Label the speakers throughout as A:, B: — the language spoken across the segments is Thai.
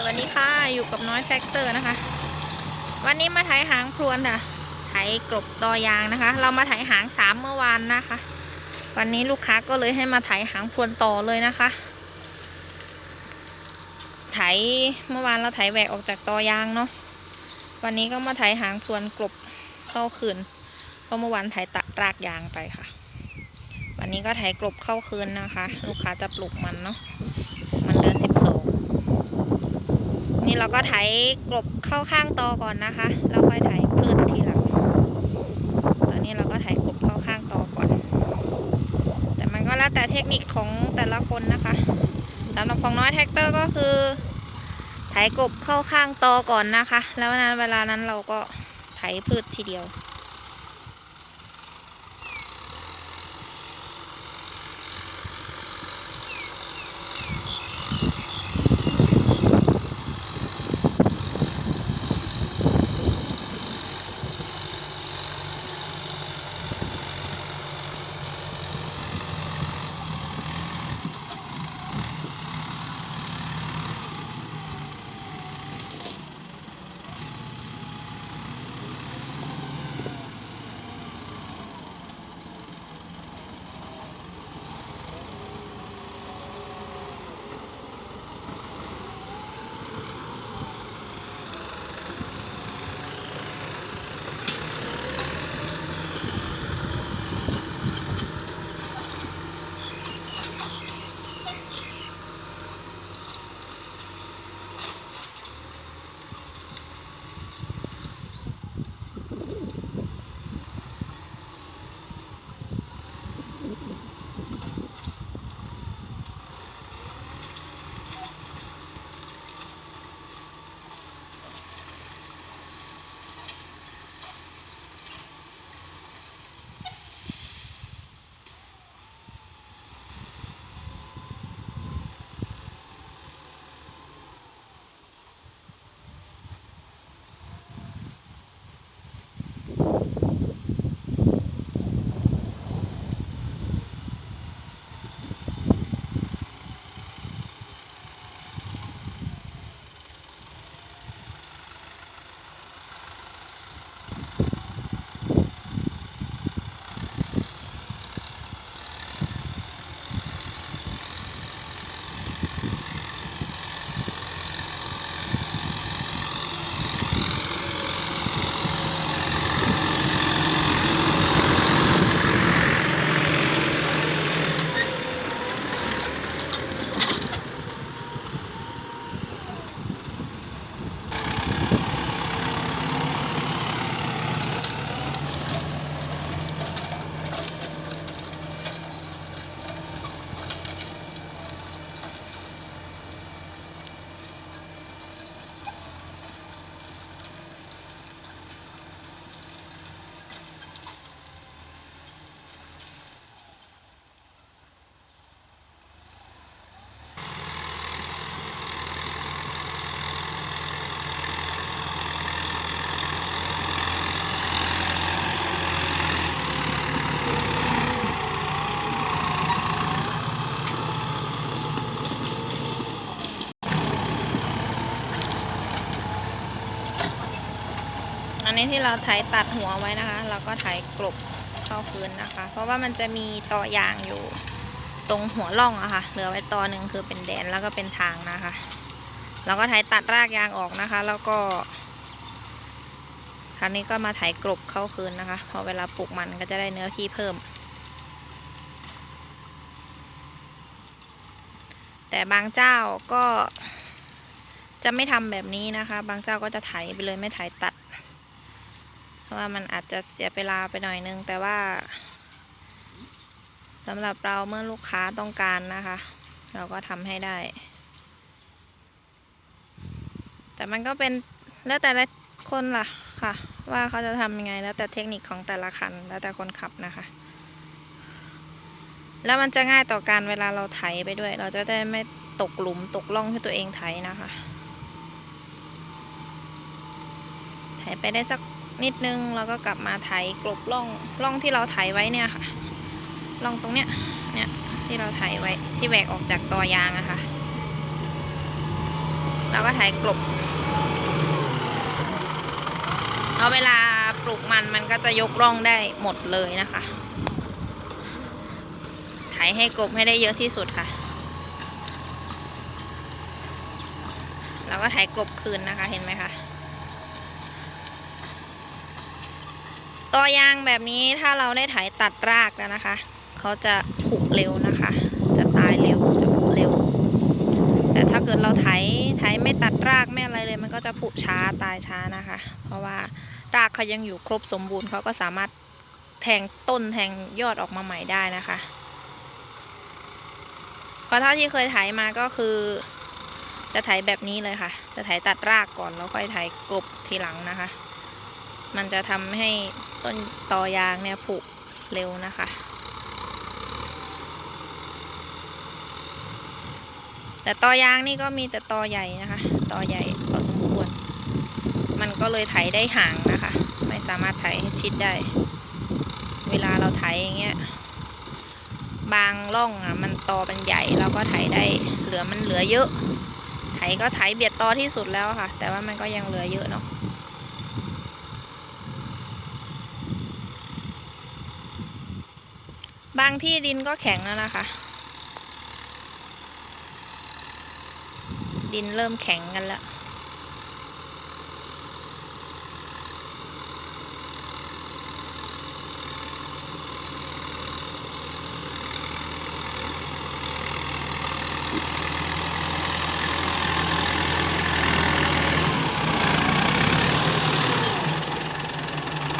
A: สวัสดีค่ะอยู่กับน้อยแฟกเตอร์นะคะ วันนี้มาไถหางพรวนค่ะไถกลบตอยางนะคะ เรามาไถหางสามเมื่อวานนะคะ วันนี้ลูกค้าก็เลยให้มาไถหางพรวนต่อเลยนะคะไถเมื่อวานเราไถแหวกออกจากตอยางเนาะวันนี้ก็มาไถหางพรวนกลบเข้าคืนเพราะเมื่อวานไถตัดรากยางไปค่ะ วันนี้ก็ไถกลบเข้าคืนนะคะ ลูกค้าจะปลูกมันเนาะ มันเดือนสิบสอง นี่เราก็ไถกลบเข้าข้างตอก่อนนะคะ แล้วค่อยไถพืชทีหลังตอนนี้เราก็ไถกลบเข้าข้างตอก่อน แต่มันก็แล้วแต่เทคนิคของแต่ละคนนะคะสำหรับของน้อยแท็กเตอร์ก็คือไถกบเข้าข้างตอก่อนนะคะ แล้วนั้นเวลานั้นเราก็ไถพืชทีเดียว นนี้ที่เราไถตัดหัวไว้นะคะ เราก็ไถกลบเข้าคืนนะคะ เพราะว่ามันจะมีต่อยางอยู่ตรงหัวร่องอะค่ะ เหลือไว้ตอหนึ่งคือเป็นแดนแล้วก็เป็นทางนะคะ เราก็ไถตัดรากยางออกนะคะ แล้วก็ คราวนี้ก็มาไถกลบเข้าคืนนะคะ พอเวลาปลูกมันก็จะได้เนื้อที่เพิ่ม แต่บางเจ้าก็จะไม่ทำแบบนี้นะคะ บางเจ้าก็จะไถไปเลยไม่ไถตัด ว่ามันอาจจะเสียเวลาไปหน่อยนึง แต่ว่าสำหรับเราเมื่อลูกค้าต้องการนะคะ เราก็ทำให้ได้ แต่มันก็เป็นแล้วแต่ละคนล่ะค่ะ ว่าเขาจะทำยังไง แล้วแต่เทคนิคของแต่ละคัน แล้วแต่คนขับนะคะ แล้วมันจะง่ายต่อการเวลาเราไถไปด้วย เราจะได้ไม่ตกหลุมตกล่องที่ตัวเองไถนะคะ ไถไปได้สัก นิดนึงเราก็กลับมาไถกลบร่องร่องที่เราไถไว้เนี่ยค่ะร่องตรงเนี้ยเนี่ยที่เราไถไว้ที่แหวกออกจากตอยางอะค่ะเราก็ไถกลบแล้วเวลาปลูกมันมันก็จะยกร่องได้หมดเลยนะคะไถให้กลบให้ได้เยอะที่สุดค่ะ แล้วก็ไถกลบคืนนะคะเห็นไหมคะ ตอยางแบบนี้ถ้าเราได้ไถตัดรากแล้วนะคะ เขาจะผุเร็วนะคะ จะตายเร็วจะผุเร็ว แต่ถ้าเกิดเราไถไถไม่ตัดรากไม่อะไรเลย มันก็จะผุช้าตายช้านะคะ เพราะว่ารากเขายังอยู่ครบสมบูรณ์เขาก็สามารถแทงต้นแทงยอดออกมาใหม่ได้นะคะเพราะเท่าที่เคยไถมาก็คือ จะไถแบบนี้เลยค่ะ จะไถตัดรากก่อนแล้วค่อยไถกลบทีหลังนะคะ มันจะทำให้ต้นตอยางเนี่ยผุเร็วนะคะ แต่ตอยางนี่ก็มีแต่ตอใหญ่นะคะตอใหญ่พอสมควร มันก็เลยไถได้ห่างนะคะ ไม่สามารถไถให้ชิดได้ เวลาเราไถอย่างเงี้ยบางร่องอะมันตอเป็นใหญ่เราก็ไถได้เหลือมันเหลือเยอะ ไถก็ไถเบียดตอที่สุดแล้วค่ะ แต่ว่ามันก็ยังเหลือเยอะเนาะ บางที่ดินก็แข็งแล้วนะคะ ดินเริ่มแข็งกันแล้ว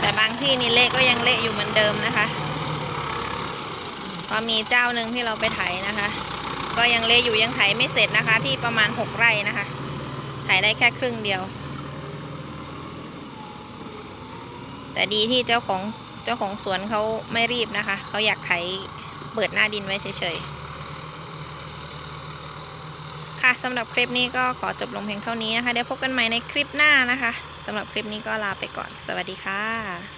A: แต่บางที่นี่เละก็ยังเละอยู่เหมือนเดิมนะคะ พอมีเจ้าหนึ่งที่เราไปไถนะคะ ก็ยังเละอยู่ยังไถไม่เสร็จนะคะ ที่ประมาณ6ไร่นะคะ ไถได้แค่ครึ่งเดียว แต่ดีที่เจ้าของเจ้าของสวนเขาไม่รีบนะคะ เขาอยากไถเปิดหน้าดินไว้เฉยๆ ค่ะสำหรับคลิปนี้ก็ขอจบลงเพียงเท่านี้นะคะ เดี๋ยวพบกันใหม่ในคลิปหน้านะคะสำหรับคลิปนี้ก็ลาไปก่อน สวัสดีค่ะ